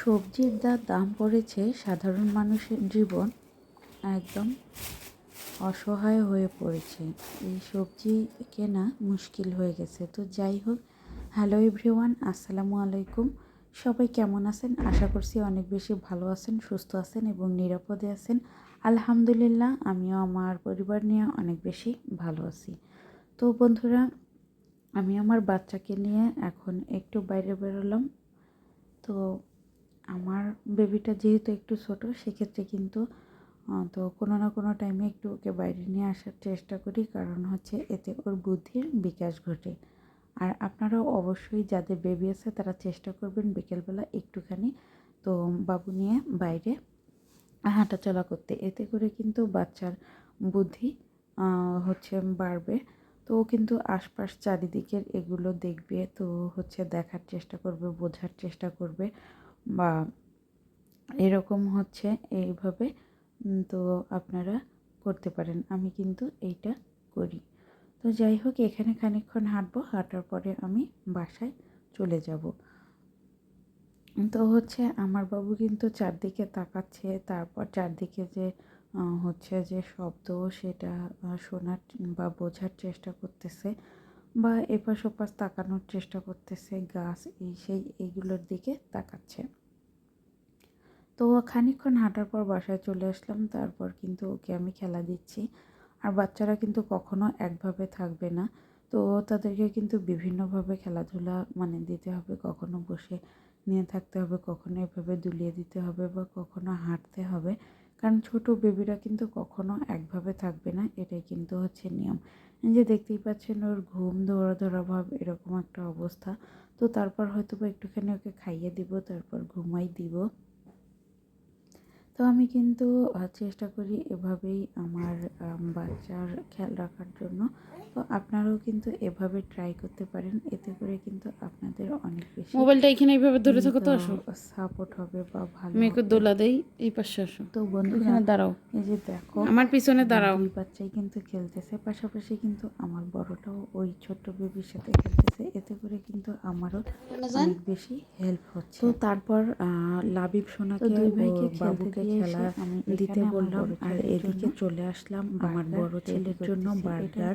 সবজির যা দাম পড়েছে সাধারণ মানুষের জীবন একদম অসহায় হয়ে পড়েছে। এই সবজি কেনা মুশকিল হয়ে গেছে। তো যাই হোক হ্যালো এভরিওয়ান আসসালামু আলাইকুম। সবাই কেমন আছেন? আশা করছি অনেক বেশি ভালো আছেন, সুস্থ আছেন এবং নিরাপদে আছেন। আলহামদুলিল্লাহ, আমিও আমার পরিবার নিয়ে অনেক বেশি ভালো আছি। তো বন্ধুরা, আমি আমার বাচ্চাকে নিয়ে এখন একটু বাইরে বেরোলাম। তো আমার বেবিটা যেহেতু একটু ছোট, সেক্ষেত্রে কিন্তু তো কোনো না কোনো টাইমে একটু ওকে বাইরে নিয়ে আসার চেষ্টা করি। কারণ হচ্ছে এতে ওর বুদ্ধির বিকাশ ঘটে। আর আপনারাও অবশ্যই যাদের বেবি আছে, তারা চেষ্টা করবেন বিকেলবেলা একটুখানি, তো বাবু নিয়ে বাইরে হাঁটাচলা করতে। এতে করে কিন্তু বাচ্চার বুদ্ধি হচ্ছে বাড়বে। তো ও কিন্তু আশপাশ চারিদিকের এগুলো দেখবে, তো হচ্ছে দেখার চেষ্টা করবে, বোঝার চেষ্টা করবে। বা এরকম হচ্ছে এইভাবে তো আপনারা করতে পারেন। আমি কিন্তু এইটা করি। তো যাই হোক, এখানে খানিকক্ষণ হাঁটবো, হাঁটার পরে আমি বাসায় চলে যাব। তো হচ্ছে আমার বাবু কিন্তু চারদিকে তাকাচ্ছে, তারপর চারদিকে যে হচ্ছে যে শব্দ সেটা শোনার বা বোঝার চেষ্টা করতেছে বা এপাশ ওপাশ তাকানোর চেষ্টা করতেছে, গাছ এই সেই এইগুলোর দিকে তাকাচ্ছে। তো খানিকক্ষণ হাঁটার পর বাসায় চলে আসলাম। তারপর কিন্তু ওকে আমি খেলা দিচ্ছি। আর বাচ্চারা কিন্তু কখনো একভাবে থাকবে না। তো তাদেরকে কিন্তু বিভিন্নভাবে খেলাধুলা মানে দিতে হবে। কখনো বসে নিয়ে থাকতে হবে, কখনো এভাবে দুলিয়ে দিতে হবে বা কখনো হাঁটতে হবে। কারণ ছোট বেবিরা কিন্তু কখনো একভাবে থাকবে না। এটাই কিন্তু হচ্ছে নিয়ম। যে দেখতেই পাচ্ছেন ওর ঘুম ধরা ধরা ভাব এরকম একটা অবস্থা। তো তারপর হয়তো বা একটুখানি ওকে খাইয়ে দিব, তারপর ঘুমাই দিব। তো আমি কিন্তু চেষ্টা করি এভাবেই আমার বাচ্চার খেয়াল রাখার জন্য। তো আপনারাও কিন্তু এভাবে ট্রাই করতে পারেন। এতে করে কিন্তু আপনাদের অনেক বেশি মোবাইলটা এখানে এইভাবে ধরে থাকো তো আসো। সাপোর্ট হবে বা ভালো মেয়েকে। দোলা দেই এই পাশে আসো। তো বন্ধুরা এখানে দাঁড়াও। এই যে দেখো আমার পিছনে দাঁড়াও। দুই বাচ্চাই কিন্তু খেলতেছে। পাশাপাশি কিন্তু আমার বড়টাও ওই ছোট্ট বেবির সাথে খেলতেছে এতে করে কিন্তু আমারও অনেক বেশি হেল্প হচ্ছে। তো তারপর লাবিব সোনাকে দুই ভাইকে খেলতে বাবুকে দিয়ে খেলা আমি দিতে বললাম। আর এদিকে চলে আসলাম আমার বড় ছেলের জন্য বার্গার।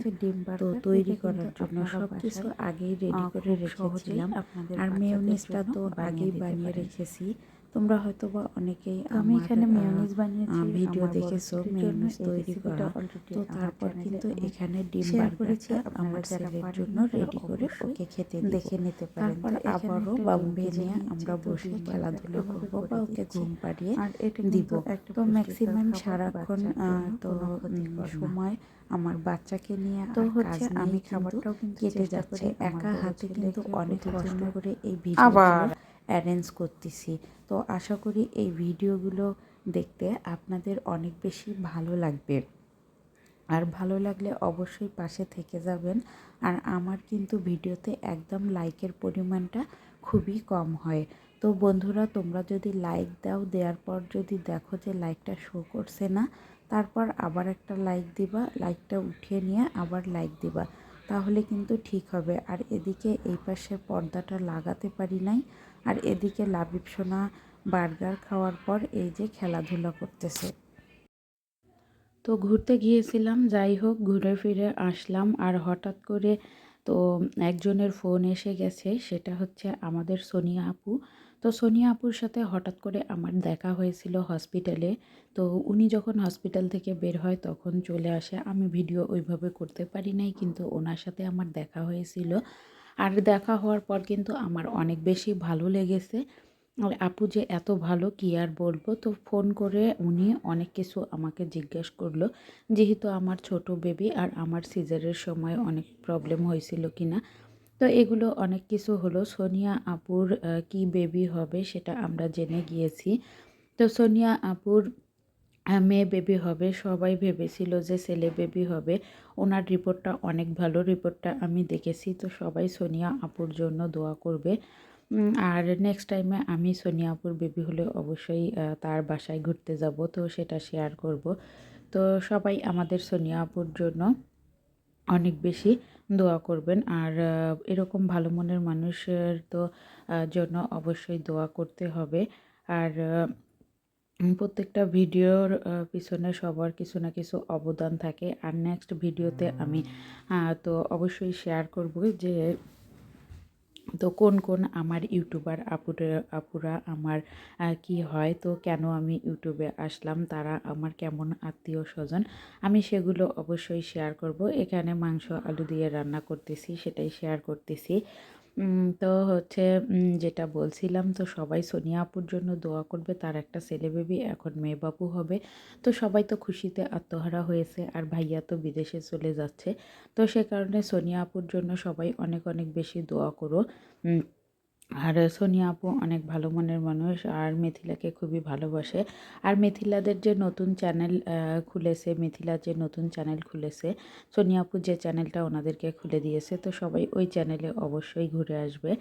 তো তৈরি করার জন্য সব কিছু আগেই রেডি করে রেখেছিলাম। আপনাদের আর মেয়নিজটা তো আগেই বানিয়ে রেখেছি। তোমরা হয়তো বা অনেকেই আমি এখানে মেয়োনিজ বানিয়েছি ভিডিও দেখেছ। মেয়োনিজ তৈরি করা তো তারপর কিন্তু এখানে ডিম বার্গারটা আমার ছেলের জন্য রেডি করে ওকে খেতে দেখে নিতে পারেন তারপর আবারও বাবুকে নিয়ে আমরা বসে খেলাধুলা করব বা ওকে। ঘুম পাড়িয়ে আর এটা দিব তো ম্যাক্সিমাম সারাক্ষণ তো। সময় আমার বাচ্চাকে নিয়ে তো হচ্ছে আমি খাবারটাও কিন্তু কেটে যাচ্ছে একা হাতে কিন্তু অনেক কষ্ট করে এই আবার। অ্যারেঞ্জ করতেছি। তো আশা করি এই ভিডিওগুলো দেখতে আপনাদের অনেক বেশি ভালো লাগবে। আর ভালো লাগলে অবশ্যই পাশে থেকে যাবেন। আর আমার কিন্তু ভিডিওতে একদম লাইকের পরিমাণটা খুবই কম হয়। তো বন্ধুরা, তোমরা যদি লাইক দাও, দেওয়ার পর যদি দেখো যে লাইকটা শো করছে না, তারপর আবার একটা লাইক দিবা, লাইকটা উঠিয়ে নিয়ে আবার লাইক দিবা। তাহলে কিন্তু ঠিক হবে। আর এদিকে এই পাশে পর্দাটা লাগাতে পারি নাই। আর এদিকে লাবিব সোনা বার্গার খাওয়ার পর এই যে খেলাধুলা করতেছে। তো ঘুরতে গিয়েছিলাম, যাই হোক, ঘুরে ফিরে আসলাম আর হঠাৎ করে তো একজনের ফোন এসে গেছে, সেটা হচ্ছে আমাদের সোনিয়া আপু। তো সোনিয়া আপুর সাথে হঠাৎ করে আমার দেখা হয়েছিল হসপিটালে। তো উনি যখন হসপিটাল থেকে বের হয়, তখন চলে আসে। আমি ভিডিও ওইভাবে করতে পারি নাই, কিন্তু ওনার সাথে আমার দেখা হয়েছিল। আর দেখা হওয়ার পর কিন্তু আমার অনেক বেশি ভালো লেগেছে। আর আপু যে এত ভালো, কি আর বলব? তো ফোন করে উনি অনেক কিছু আমাকে জিজ্ঞেস করল, যেহেতু আমার ছোট বেবি আর আমার সিজারের সময় অনেক প্রবলেম হয়েছিল কি না তো এগুলো অনেক কিছু হলো। সোনিয়া আপুর কি বেবি হবে সেটা আমরা জেনে গিয়েছি। তো সোনিয়া আপুর মেয়ে বেবি হবে, সবাই ভেবেছিল যে ছেলে বেবি হবে। ওনার রিপোর্টটা অনেক ভালো রিপোর্টটা আমি দেখেছি। তো সবাই সোনিয়া আপুর জন্য দোয়া করবে। আর নেক্সট টাইমে আমি সোনিয়া আপুর বেবি হলে অবশ্যই তার বাসায় ঘুরতে যাব। তো সেটা শেয়ার করব। তো সবাই আমাদের সোনিয়া আপুর জন্য অনেক বেশি দোয়া করবেন। আর এরকম ভালো মনের মানুষের তো জন্য অবশ্যই দোয়া করতে হবে। আর প্রত্যেকটা ভিডিওর পিছনে সবার কিছু না কিছু অবদান থাকে। আর নেক্সট ভিডিওতে আমি তো অবশ্যই শেয়ার করব যে, তো কোন কোন আমার ইউটিউবার আপুরা আপুরা আমার কি হয়, তো কেন আমি ইউটিউবে আসলাম, তারা আমার কেমন আত্মীয় স্বজন, আমি সেগুলো অবশ্যই শেয়ার করব। এখানে মাংস আলু দিয়ে রান্না করতেছি, সেটাই শেয়ার করতেছি। তো হচ্ছে যেটা বলছিলাম, তো সবাই সোনিয়া আপুর জন্য দোয়া করবে, তার একটা ছেলে বেবি এখন মেয়ে বাবু হবে। তো সবাই তো খুশিতে আত্মহারা হয়েছে, আর ভাইয়া তো বিদেশে চলে যাচ্ছে। তো সে কারণে সোনিয়া আপুর জন্য সবাই অনেক অনেক বেশি দোয়া করো। আর সোনিয়া আপু অনেক ভালো মনের মানুষ আর মিথিলাকে খুবই ভালোবাসে। আর মিথিলাদের যে নতুন চ্যানেল খুলেছে, মিথিলার যে নতুন চ্যানেল খুলেছে, সোনিয়া আপু যে চ্যানেলটা ওনাদেরকে খুলে দিয়েছে, তো সবাই ওই চ্যানেলে অবশ্যই ঘুরে আসবে।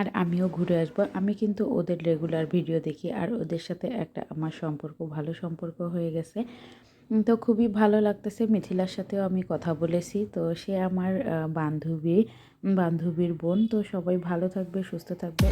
আর আমিও ঘুরে আসব। আমি কিন্তু ওদের রেগুলার ভিডিও দেখি আর ওদের সাথে একটা আমার সম্পর্ক, ভালো সম্পর্ক হয়ে গেছে। তো খুবই ভালো লাগতেছে মিথিলার সাথেও আমি কথা বলেছি। তো সে আমার বান্ধবী, বান্ধবীর বোন। তো সবাই ভালো থাকবে, সুস্থ থাকবে।